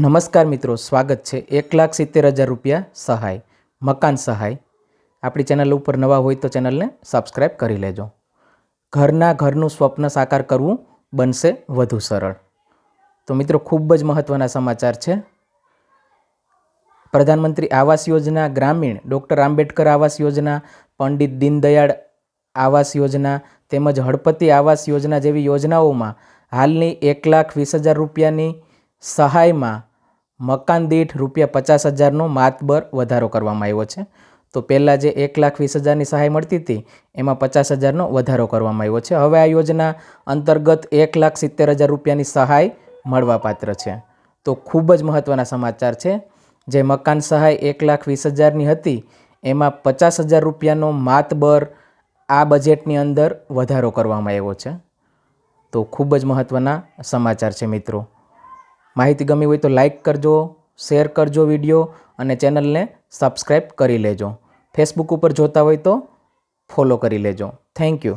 નમસ્કાર મિત્રો, સ્વાગત છે એક લાખ સિત્તેર હજાર રૂપિયા સહાય, મકાન સહાય. આપણી ચેનલ ઉપર નવા હોય તો ચેનલને સબસ્ક્રાઈબ કરી લેજો. ઘરના ઘરનું સ્વપ્ન સાકાર કરવું બનશે વધુ સરળ. તો મિત્રો, ખૂબ જ મહત્ત્વના સમાચાર છે. પ્રધાનમંત્રી આવાસ યોજના, ગ્રામીણ ડૉક્ટર આંબેડકર આવાસ યોજના, પંડિત દીનદયાળ આવાસ યોજના તેમજ હળપતિ આવાસ યોજના જેવી યોજનાઓમાં હાલની એક લાખ વીસ હજાર રૂપિયાની સહાયમાં મકાન દીઠ રૂપિયા પચાસ હજારનો માતબર વધારો કરવામાં આવ્યો છે. તો પહેલાં જે એક લાખ વીસ હજારની સહાય મળતી હતી, એમાં પચાસ હજારનો વધારો કરવામાં આવ્યો છે. હવે આ યોજના અંતર્ગત એક લાખ સિત્તેર હજાર રૂપિયાની સહાય મળવાપાત્ર છે. તો ખૂબ જ મહત્ત્વના સમાચાર છે. જે મકાન સહાય એક લાખ વીસ હજારની હતી, એમાં પચાસ હજાર રૂપિયાનો માતબર આ બજેટની અંદર વધારો કરવામાં આવ્યો છે. તો ખૂબ જ મહત્ત્વના સમાચાર છે મિત્રો. માહિતી ગમી હોય તો લાઈક કરજો, શેર કરજો વીડિયો અને ચેનલને સબસ્ક્રાઈબ કરી લેજો. ફેસબુક ઉપર જોતા હોય તો ફોલો કરી લેજો. Thank you.